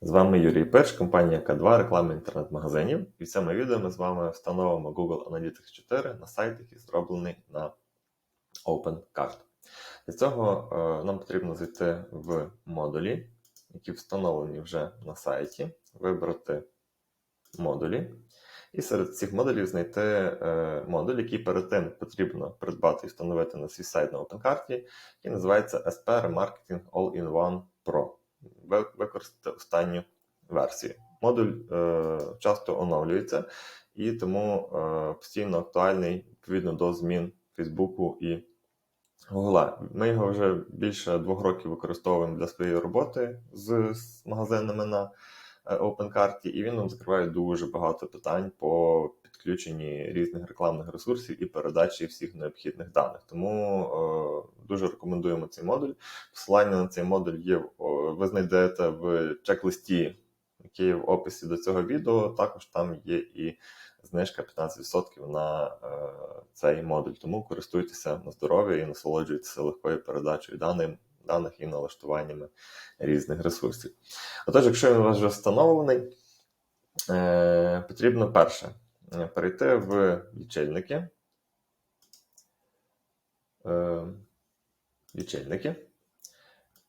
З вами Юрій Перш, компанія К2, реклама інтернет-магазинів. І в цьому відео ми з вами встановимо Google Analytics 4 на сайт, який зроблений на OpenCard. Для цього е, нам потрібно зайти в модулі, які встановлені вже на сайті, вибрати модулі. І серед цих модулів знайти е, модуль, який перед тим потрібно придбати і встановити на свій сайт на OpenCard, який називається SP Remarketing All-in-One Pro. Ви- Використати останню версію. Модуль е, часто оновлюється і тому е, постійно актуальний відповідно до змін Фейсбуку і Google. Ми його вже більше двох років використовуємо для своєї роботи з, з магазинами на OpenCart, і він нам закриває дуже багато питань по підключенні різних рекламних ресурсів і передачі всіх необхідних даних. Тому е, дуже рекомендуємо цей модуль. Посилання на цей модуль є ви знайдете в чек-листі, який є в описі до цього відео. Також там є і знижка 15% на е, цей модуль. Тому користуйтеся на здоров'я і насолоджуйтеся легкою передачею даних, даних і налаштуваннями різних ресурсів. Отож, якщо він у вас вже встановлений, е, потрібно перше перейти в лічильники. Е, лічильники.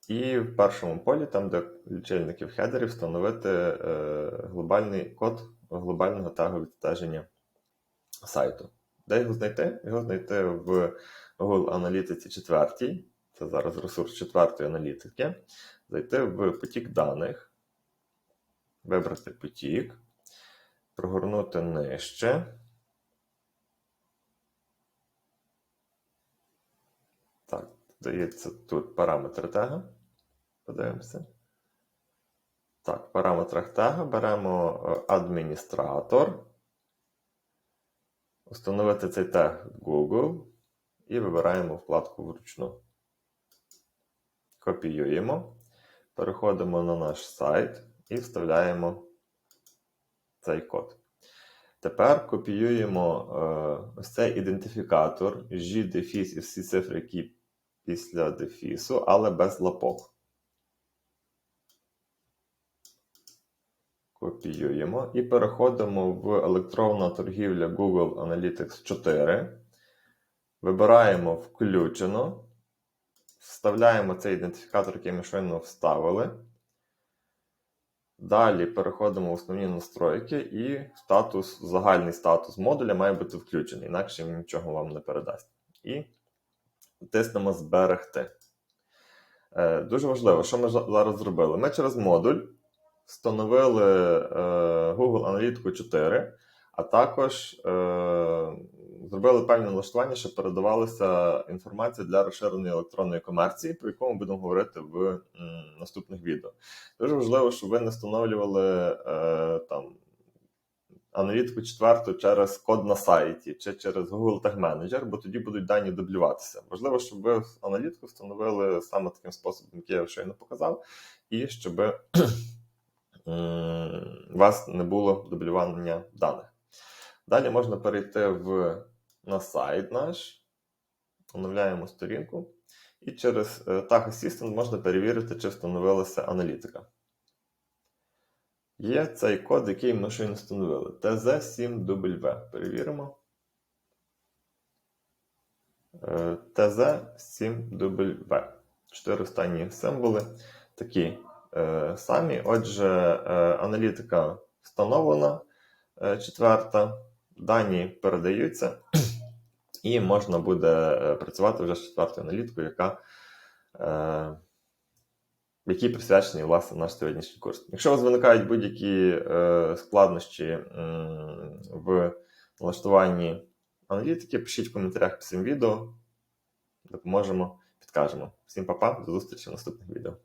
І в першому полі, там, де лічильників хедерів, встановити е, глобальний код глобального тегу відстеження сайту. Де його знайти? Його знайти в Google Аналітиці 4. Це зараз ресурс четвертої аналітики. Зайти в потік даних, вибрати потік, прогорнути нижче. Так, здається, тут параметри тега. Подивимося. Так, в параметрах тега беремо е, адміністратор. Установити цей тег Google і вибираємо вкладку вручну. Копіюємо, переходимо на наш сайт і вставляємо цей код. Тепер копіюємо е, ось цей ідентифікатор G, дефіс і всі цифри, які після дефісу, але без лапок. Копіюємо і переходимо в електронна торгівля Google Analytics 4. Вибираємо включено. Вставляємо цей ідентифікатор, який ми щойно вставили. Далі переходимо в основні настройки і статус, загальний статус модуля має бути включений, інакше він нічого вам не передасть. І тиснемо зберегти. Е, Дуже важливо, що ми зараз зробили. Ми через модуль встановили е, Google Analytics 4, а також е, зробили певні налаштування, щоб передавалася інформація для розширеної електронної комерції, про яку ми будемо говорити в наступних відео. Дуже важливо, щоб ви не встановлювали е, там. Аналітику четверту через код на сайті чи через Google Tag Manager, бо тоді будуть дані дублюватися. Важливо, щоб ви аналітику встановили саме таким способом, який я щойно показав, і щоб у вас не було дублювання даних. Далі можна перейти в, на сайт наш, оновляємо сторінку, і через е, Tag Assistant можна перевірити, чи встановилася аналітика. Є цей код, який ми щойно встановили. TZ7W. Перевіримо. Е, TZ7W. Чотири останні символи такі е, самі. Отже, е, аналітика встановлена е, четверта. Дані передаються, і можна буде е, працювати вже з четвертою аналітикою, яка е, який присвячений власне наш сьогоднішній курс. Якщо у вас виникають будь-які е, складнощі м, в налаштуванні аналітики, пишіть в коментарях під цим відео. Допоможемо, підкажемо. Всім па-па, до зустрічі в наступних відео.